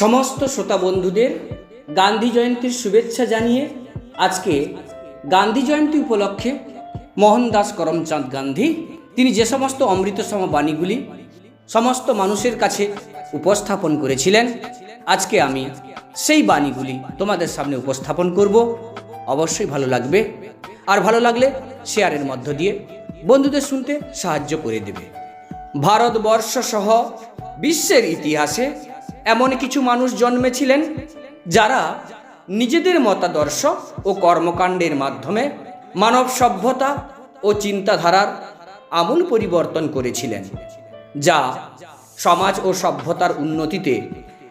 সমস্ত শ্রোতা বন্ধুদের গান্ধী জয়ন্তীর শুভেচ্ছা জানিয়ে আজকে গান্ধী জয়ন্তী উপলক্ষে মোহনদাস করমচাঁদ গান্ধী, তিনি যে সমস্ত অমৃতসম বাণীগুলি সমস্ত মানুষের কাছে উপস্থাপন করেছিলেন, আজকে আমি সেই বাণীগুলি তোমাদের সামনে উপস্থাপন করব। অবশ্যই ভালো লাগবে। আর ভালো লাগলে শেয়ারের মধ্য দিয়ে বন্ধুদের শুনতে সাহায্য করে দেবে। ভারতবর্ষ সহ বিশ্বের ইতিহাসে এমন কিছু মানুষ জন্মেছিলেন যারা নিজেদের মতাদর্শ ও কর্মকাণ্ডের মাধ্যমে মানব সভ্যতা ও চিন্তাধারার আমূল পরিবর্তন করেছিলেন, যা সমাজ ও সভ্যতার উন্নতিতে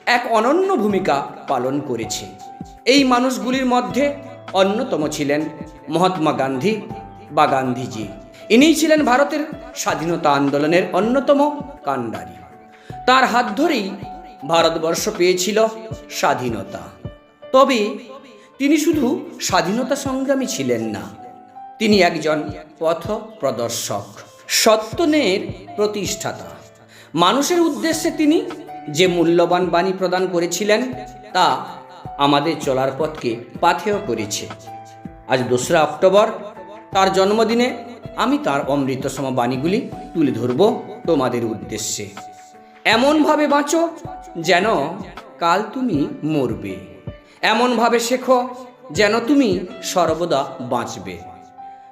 এক অনন্য ভূমিকা পালন করেছে। এই মানুষগুলির মধ্যে অন্যতম ছিলেন মহাত্মা গান্ধী বা গান্ধীজি। ইনিই ছিলেন ভারতের স্বাধীনতা আন্দোলনের অন্যতম কাণ্ডারী। তার হাত ধরেই ভারতবর্ষ পেয়েছিল স্বাধীনতা। তবে তিনি শুধু স্বাধীনতা সংগ্রামী ছিলেন না, তিনি একজন পথ প্রদর্শক, সত্যনের প্রতিষ্ঠাতা। মানুষের উদ্দেশ্যে তিনি যে মূল্যবান বাণী প্রদান করেছিলেন, তা আমাদের চলার পথকে পাথেয় করেছে। আজ দোসরা অক্টোবর, তার জন্মদিনে আমি তার অমৃতসম বাণীগুলি তুলে ধরব তোমাদের উদ্দেশ্যে। এমনভাবে বাঁচো যেন কাল তুমি মরবে। এমনভাবে শেখো যেন তুমি সর্বদা বাঁচবে।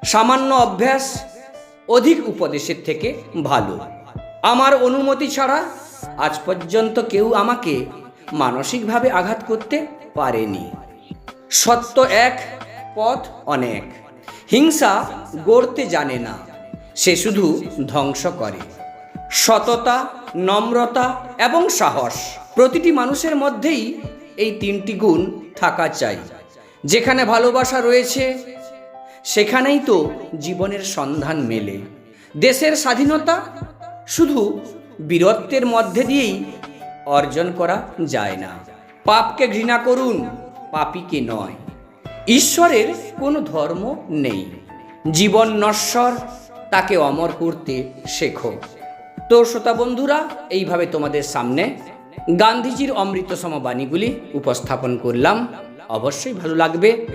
সামান্য অভ্যাস অধিক উপদেশের থেকে ভালো। আমার অনুমতি ছাড়া আজ পর্যন্ত কেউ আমাকে মানসিকভাবে আঘাত করতে পারেনি। সত্য এক, পথ অনেক। হিংসা গড়তে জানে না। সে শুধু ধ্বংস করে। সততা, নম্রতা এবং সাহস। প্রতিটি মানুষের মধ্যেই এই তিনটি গুণ থাকা চাই। যেখানে ভালোবাসা রয়েছে, সেখানেই তো জীবনের সন্ধান মেলে। দেশের স্বাধীনতা শুধু বীরত্বের মধ্যে দিয়েই অর্জন করা যায় না। পাপকে ঘৃণা করুন, পাপীকে নয়। ঈশ্বরের কোনো ধর্ম নেই। জীবন নশ্বর, তাকে অমর করতে শেখো। তো শ্রোতা বন্ধুরা, এইভাবে তোমাদের সামনে গান্ধীজির অমৃতসম বাণীগুলি উপস্থাপন করলাম। অবশ্যই ভালো লাগবে।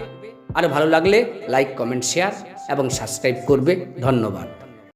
আর ভালো লাগলে লাইক কমেন্ট শেয়ার এবং সাবস্ক্রাইব করবে। ধন্যবাদ।